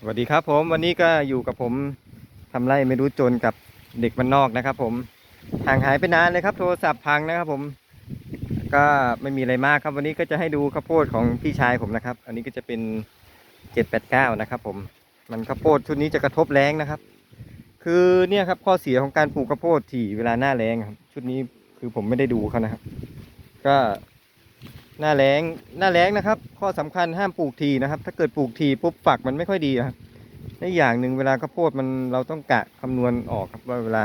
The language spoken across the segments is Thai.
สวัสดีครับผมวันนี้ก็อยู่กับผมทำไรไม่รู้จนกับเด็กบ้านนอกนะครับ ผมห่างหายไปนานเลยครับ โทรศัพท์พังนะครับ ผม ก็ไม่มีอะไรมากครับ วันนี้ก็จะให้ดูข้าวโพดของพี่ชายผมนะครับ อันนี้ก็จะเป็นเจ็ดแปดเก้านะครับ ผมมันข้าวโพดชุดนี้จะกระทบแรงนะครับ คือเนี่ยครับข้อเสียของการปลูกข้าวโพดที่เวลาหน้าแรงครับ ชุดนี้คือผมไม่ได้ดูเขานะครับ ก็ หน้าแรงหน้าแรงนะครับ ข้อสำคัญห้ามปลูกทีนะครับ ถ้าเกิดปลูกทีปุ๊บฝักมันไม่ค่อยดีครับและอีกอย่างหนึ่งเวลาข้าวโพดมันเราต้องกะคำนวณออกครับว่าเวลา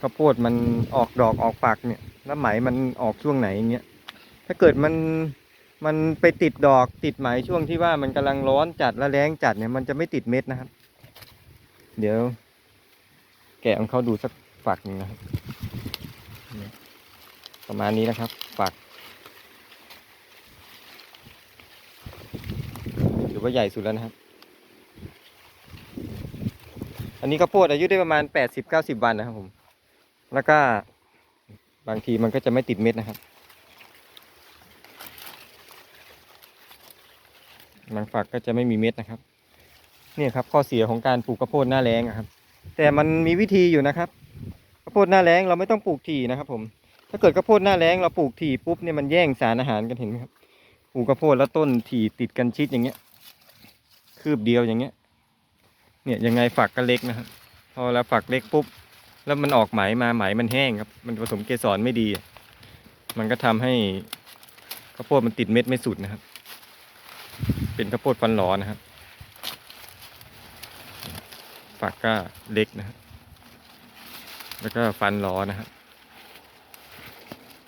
ข้าวโพดมันออกดอกออกฝักเนี่ยแล้วไหมมันออกช่วงไหนอย่างเงี้ยถ้าเกิดมันมันไปติดดอกติดไหมช่วงที่ว่ามันกำลังร้อนจัดและแรงจัดเนี่ยมันจะไม่ติดเม็ดนะครับ เดี๋ยว แกะของเขาดูสักฝักหนึ่งนะครับประมาณนี้นะครับ ฝัก อว่าใหญ่สุดแล้วนะครับ อันนี้ข้าวโพดอายุได้ประมาณแปดสิบเก้าสิบวันนะครับผม แล้วก็บางทีมันก็จะไม่ติดเม็ดนะครับ บางฝักก็จะไม่มีเม็ดนะครับ เนี่ยครับข้อเสียของการปลูกข้าวโพดหน้าแรงอะครับ แต่มันมีวิธีอยู่นะครับข้าวโพดหน้าแรงเราไม่ต้องปลูกถี่นะครับ ผม ถ้าเกิดข้าวโพดหน้าแรงเราปลูกถี่ปุ๊บเนี่ยมันแย่งสารอาหารกันเห็นไหมครับปลูกข้าวโพดแล้วต้นถี่ติดกันชิดอย่างเงี้ย คืบเดียวอย่างเงี้ย เนี่ยยังไงฝักก็เล็กนะครับพอแล้วฝักเล็กปุ๊บ แล้วมันออกไหมมาไหมมันแห้งครับ มันผสมเกสรไม่ดี มันก็ทำให้ข้าวโพดมันติดเม็ดไม่สุดนะครับ เป็นข้าวโพดฟันหลอนะครับ ฝักก็เล็กนะครับแล้วก็ฟันหลอนะครับ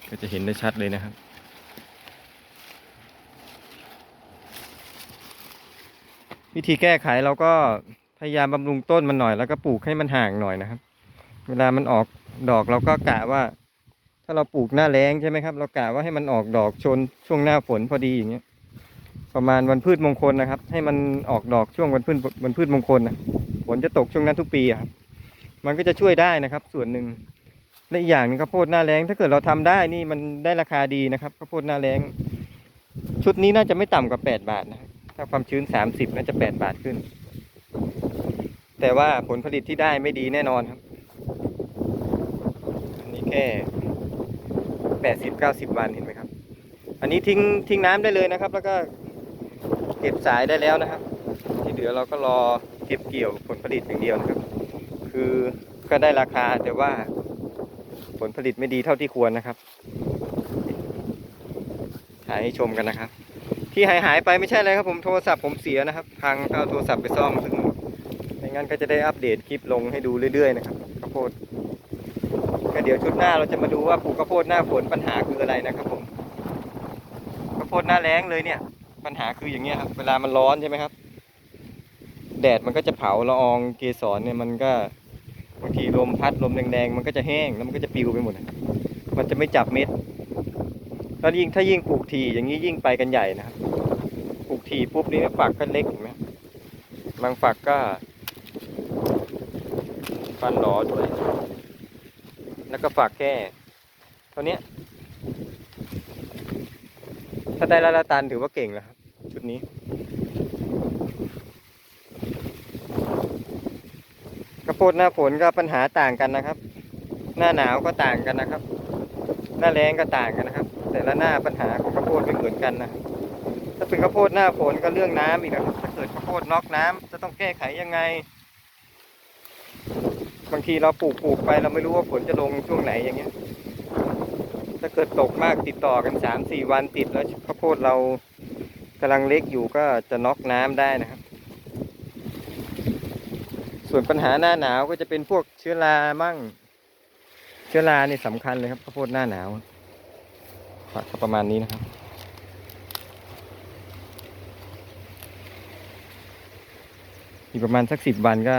ก็จะเห็นได้ชัดเลยนะครับ วิธีแก้ไขเราก็พยายามบำรุงต้นมันหน่อย แล้วก็ปลูกให้มันห่างหน่อยนะครับ เวลามันออกดอกเราก็กะว่า ถ้าเราปลูกหน้าแล้งใช่ไหมครับ เรากะว่าให้มันออกดอกชนช่วงหน้าฝนพอดีอย่างเงี้ยประมาณวันพืชมงคลนะครับ ให้มันออกดอกช่วงวันพืชวันพืชมงคลนะฝนจะตกช่วงนั้นทุกปีครับ มันก็จะช่วยได้นะครับ ส่วนหนึ่งและอีกอย่างหนึงข้าวโพดหน้าแล้งถ้าเกิดเราทำได้นี่มันได้ราคาดีนะครับข้าวโพดหน้าแล้งชุดนี้น่าจะไม่ต่ำกว่าแปดบาทนะครับาความชื้น 30 น่าจะ 8 บาทขึ้น แต่ว่าผลผลิตที่ได้ไม่ดีแน่นอนครับ อันนี้แค่ 80 90 วันเห็นไหมครับ อันนี้ทิ้งทิ้งน้ำได้เลยนะครับ แล้วก็เก็บสายได้แล้วนะครับ ที่เหลือเราก็รอเก็บเกี่ยวผลผลิตอย่างเดียวนะครับ คือก็ได้ราคาแต่ว่าผลผลิตไม่ดีเท่าที่ควรนะครับ ถ่ายให้ชมกันนะครับ ที่หายหายไปไม่ใช่อะไรครับผมโทรศัพท์ผมเสียนะครับ พังก็เอาโทรศัพท์ไปซ่อมซึ่งไม่งั้นก็จะได้อัปเดตคลิปลงให้ดูเรื่อยๆนะครับข้าวโพดก็เดี๋ยวชุดหน้าเราจะมาดูว่าปลูกข้าวโพดหน้าฝนปัญหาคืออะไรนะครับผมข้าวโพดหน้าแล้งเลยเนี่ย ปัญหาคืออย่างเงี้ยครับเวลามันร้อนใช่ไหมครับ แดดมันก็จะเผาละอองเกสรเนี่ยมันก็บางทีลมพัดลมแรงๆมันก็จะแห้งแล้วมันก็จะปิวไปหมด มันจะไม่จับเม็ด แล้วยิ่งถ้ายิ่งปลูกทีอย่างนี้ยิ่งไปกันใหญ่นะครับ ปลูกทีปุ๊บนี่ฝักก็เล็กเห็นไหมบางฝักก็ฟันหลอด้วย แล้วก็ฝักแค่เท่านี้ถ้าได้ละละตันถือว่าเก่งแล้วครับชุดนี้กระโพดหน้าฝนก็ปัญหาต่างกันนะครับ หน้าหนาวก็ต่างกันนะครับ หน้าแรงก็ต่างกันนะครับ แต่ละหน้าปัญหาของข้าวโพดไม่เหมือนกันนะถ้าเป็นข้าวโพดหน้าฝนก็เรื่องน้ำอีกนะครับถ้าเกิดข้าวโพดน็อกน้ำจะต้องแก้ไขยังไง บางทีเราปลูกปลูกไปเราไม่รู้ว่าฝนจะลงช่วงไหนอย่างเงี้ย ถ้าเกิดตกมากติดต่อกันสามสี่วันติดแล้วข้าวโพดเรากำลังเล็กอยู่ก็จะน็อกน้ำได้นะครับ ส่วนปัญหาหน้าหนาวก็จะเป็นพวกเชื้อรามั่ง เชื้อรานี่สำคัญเลยครับข้าวโพดหน้าหนาว ฝักก็ประมาณนี้นะครับ อีกประมาณสักสิบวันก็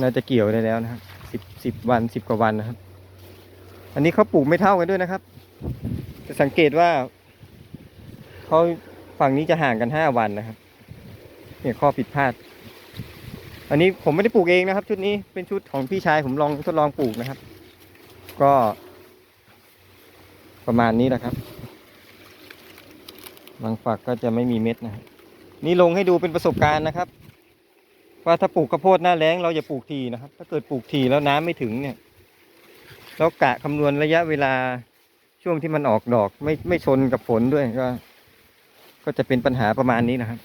น่าจะเกี่ยวได้แล้วนะครับสิบสิบวันสิบกว่าวันนะครับ อันนี้เขาปลูกไม่เท่ากันด้วยนะครับ จะสังเกตว่าเขาฝั่งนี้จะห่างกันห้าวันนะครับ เนี่ยข้อผิดพลาด อันนี้ผมไม่ได้ปลูกเองนะครับ ชุดนี้เป็นชุดของพี่ชายผมลองทดลองปลูกนะครับ ก็ ประมาณนี้แหละครับ บางฝักก็จะไม่มีเม็ดนะครับนี่ลงให้ดูเป็นประสบการณ์นะครับ ว่าถ้าปลูกข้าวโพดหน้าแล้งเราอย่าปลูกทีนะครับ ถ้าเกิดปลูกทีแล้วน้ำไม่ถึงเนี่ยแล้วกะคำนวณระยะเวลาช่วงที่มันออกดอก ไม่ไม่ชนกับฝนด้วยก็ ก็จะเป็นปัญหาประมาณนี้นะครับ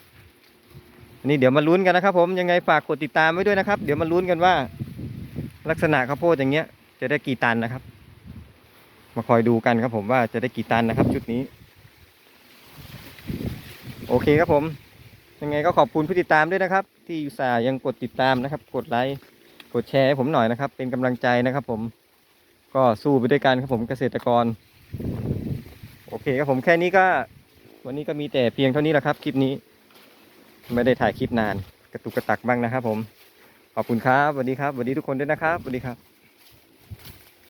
อันนี้เดี๋ยวมาลุ้นกันนะครับ ผมยังไงฝากกดติดตามไว้ด้วยนะครับ เดี๋ยวมาลุ้นกันว่า ลักษณะข้าวโพดอย่างเงี้ย จะได้กี่ตันนะครับ มาคอยดูกันครับผมว่าจะได้กี่ตันนะครับ ชุดนี้ โอเคครับผม ยังไงก็ขอบคุณผู้ติดตามด้วยนะครับ ที่อุตส่าห์ยังกดติดตามนะครับ กดไลค์กดแชร์ให้ผมหน่อยนะครับ เป็นกำลังใจนะครับผมก็สู้ไปด้วยกันครับผมเกษตรกร โอเคครับผมแค่นี้ก็ วันนี้ก็มีแต่เพียงเท่านี้แหละครับ คลิปนี้ ไม่ได้ถ่ายคลิปนาน กระตุกกระตักบ้างนะครับ ผมขอบคุณครับสวัสดีครับสวัสดีทุกคนด้วยนะครับสวัสดีครับ